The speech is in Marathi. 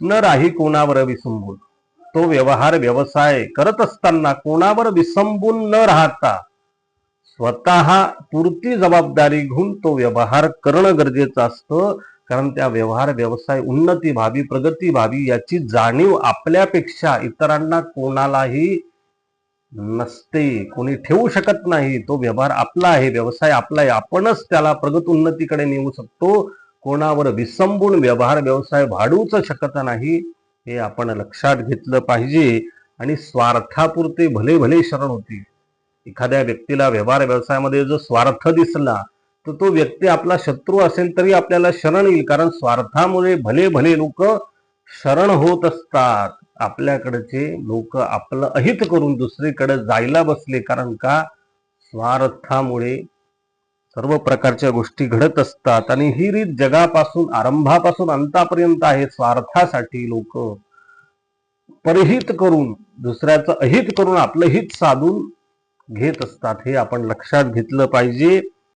न राही कोणावर विसंबून? तो व्यवहार व्यवसाय करत असताना कोणावर विसंबून न राहता स्वतः पुरती जबाबदारी घेऊन तो व्यवहार करणं गरजेचं असतं. कारण त्या व्यवहार व्यवसाय उन्नती व्हावी प्रगती व्हावी याची जाणीव आपल्यापेक्षा इतरांना कोणालाही नसते. कोणी ठेवू शकत नाही. तो व्यवहार आपला आहे. व्यवसाय आपला आहे. आपणच त्याला प्रगत उन्नतीकडे नेऊ शकतो. कोणावर विसंबून व्यवहार व्यवसाय वाढूच शकत नाही हे आपण लक्षात घेतलं पाहिजे. आणि स्वार्थापुरते भले भले शरण होती. एखाद्या व्यक्तीला व्यवहार व्यवसायामध्ये जो स्वार्थ दिसला तर तो व्यक्ती आपला शत्रू असेल तरी आपल्याला शरण येईल. कारण स्वार्थामुळे भले भले लोक शरण होत असतात. आपल्याकडचे लोक आपलं अहित करून दुसरीकडे जायला बसले. कारण का? स्वार्थामुळे सर्व प्रकारच्या गोष्टी घडत असतात आणि ही रीत जगापासून आरंभापासून अंतापर्यंत आहे. स्वार्थासाठी लोक परहित करून दुसऱ्याचं अहित करून आपलं हित साधून घेत असतात. हे आपण लक्षात घेतलं पाहिजे.